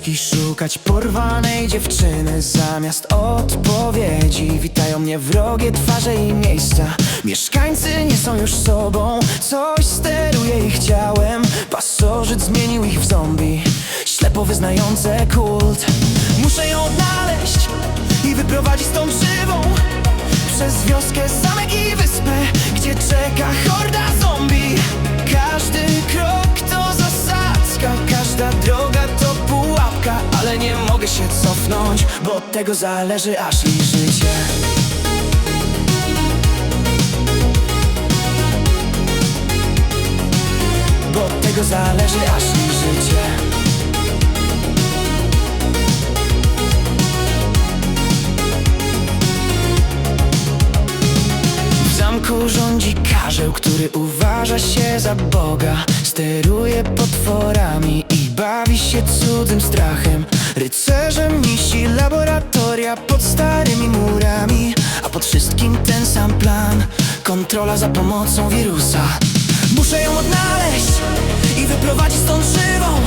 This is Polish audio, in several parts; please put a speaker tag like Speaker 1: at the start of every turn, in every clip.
Speaker 1: ścieżki szukać porwanej dziewczyny Zamiast odpowiedzi. Witają mnie wrogie twarze i miejsca. Mieszkańcy nie są już sobą, coś steruje ich ciałem. Pasożyt zmienił ich w zombie, ślepo wyznające kult. Muszę ją odnaleźć i wyprowadzić stąd żywą. Przez wioskę, zamek i wyspę, gdzie czeka horda zombie. Każdy cofnąć, bo od tego zależy aż mi życie. Bo od tego zależy aż mi życie. W zamku rządzi karzeł, który uważa się za Boga. Steruje potworami i bawi się cudzym strachem Rycerzem misi laboratoria pod starymi murami A pod wszystkim ten sam plan. Kontrola za pomocą wirusa. Muszę ją odnaleźć i wyprowadzić stąd żywą.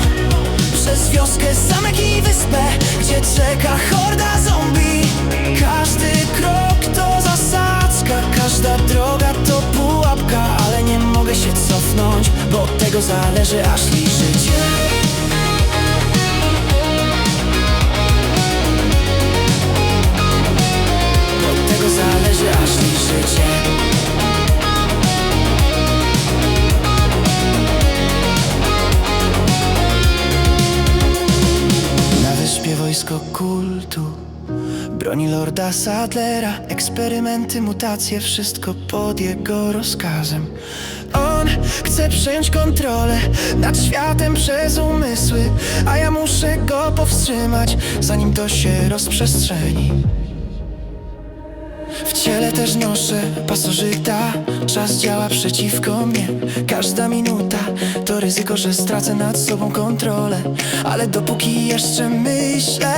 Speaker 1: Przez wioskę, zamek i wyspę Gdzie czeka horda zombie. Każdy krok to zasadzka Każda droga to pułapka Ale nie mogę się cofnąć Bo od tego zależy aż Broni lorda Sadlera. Eksperymenty, mutacje, wszystko pod jego rozkazem. On chce przejąć kontrolę Nad światem przez umysły A ja muszę go powstrzymać Zanim to się rozprzestrzeni. W ciele też noszę pasożyta Czas działa przeciwko mnie. Każda minuta to ryzyko, że stracę nad sobą kontrolę. Ale dopóki jeszcze myślę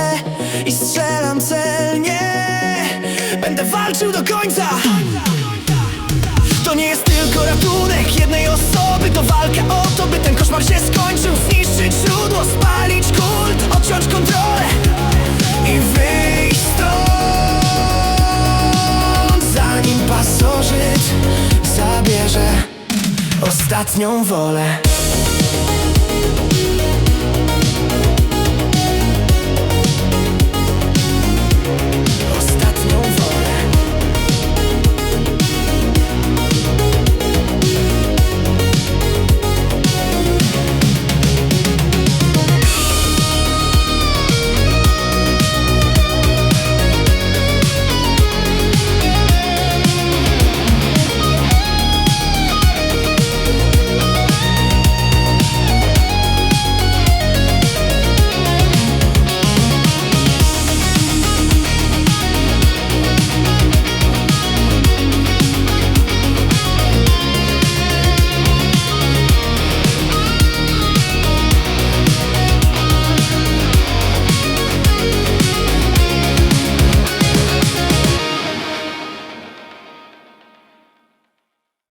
Speaker 1: I strzelam celnie Będę walczył do końca. To nie jest tylko ratunek jednej osoby. To walka o to, by ten koszmar się skończył. Zniszczyć źródło, spalić ostatnią wolę.